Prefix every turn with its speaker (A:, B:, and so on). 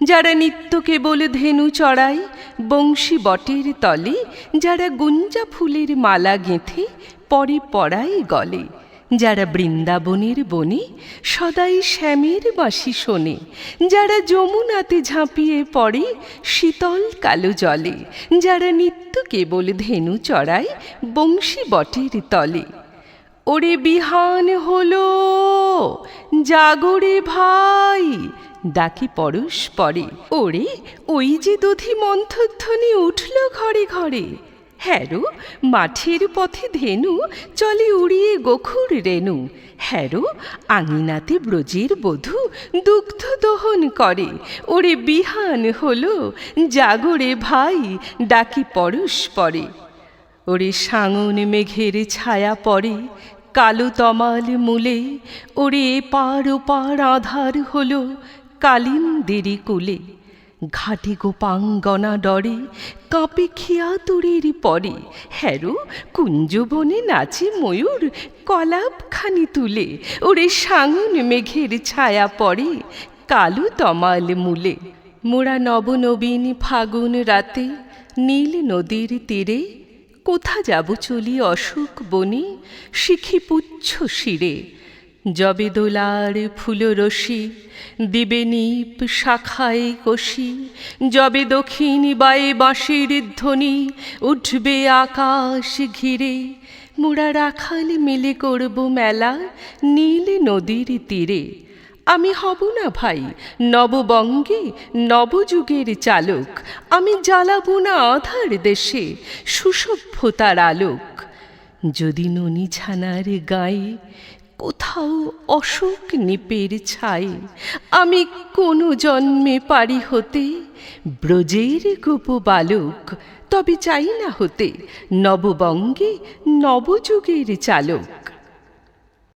A: যারা নিত্য কেবল ধেনু চড়ায় বংশী বটের তলে, যারা গুঞ্জা ফুলের মালা গেঁথে, পরে পড়ায় গলে, যারা বৃন্দাবনের বনে, সদাই শ্যামের বাসি শোনে, যারা যমুনাতে ঝাঁপিয়ে পড়ে, শীতল কালো জলে, যারা নিত্য কেবল ধেনু চড়ায় বংশী বটের তলে। ওরে বিহান হলো জাগরে ভাই ডাকি পরশ পরে। ওরে, ওই যে দধি মন্থধ্বনি উঠল ঘরে ঘরে। হ্যারো মাঠের পথে ধেনু চলে উড়িয়ে গোখুর রেণু। হ্যারো আঙিনাতে ব্রজের বধূ দুগ্ধ দহন করে। ওরে বিহান হলো জাগরে ভাই, ডাকি পরশ পরে। ওরে সাঙন মেঘের ছায়া পড়ে কালো তমাল মূলে। ওরে এপার ওপার আধার হলো কালিন্দেরি কুলে, ঘাটে গোপাঙ্গনা ডরে, কাঁপে খিয়াতুরের পরে। হ্যারো, কুঞ্জবনে নাচে ময়ূর কলাপখানি তুলে, ওরে সাঙুন মেঘের ছায়া পড়ে, কালো তমাল মূলে। মোরা নবনবীন ফাগুন রাতে, নীল নদীর তীরে, কোথা যাব চলি অশোক বনে, শিখি পুচ্ছ শিরে। যবে দোলার ফুল রশি দিবে নিপ শাখায় কষি। যবে দক্ষিণ বায়ে বাঁশির ধ্বনি, উঠবে আকাশ ঘিরে। মোরা রাখাল মিলে করব মেলা নীল নদীর তীরে। আমি হব না ভাই নববঙ্গে নবযুগের চালক। আমি জ্বালাবো না আধার দেশে সুসভ্যতার আলোক। যদি ননি ছানার গায়ে কোথাও অশোক নিপের ছাই। আমি কোনো জন্মে পারি হতে ব্রজের গোপ বালক, তবে চাই না হতে নববঙ্গে নবযুগের চালক।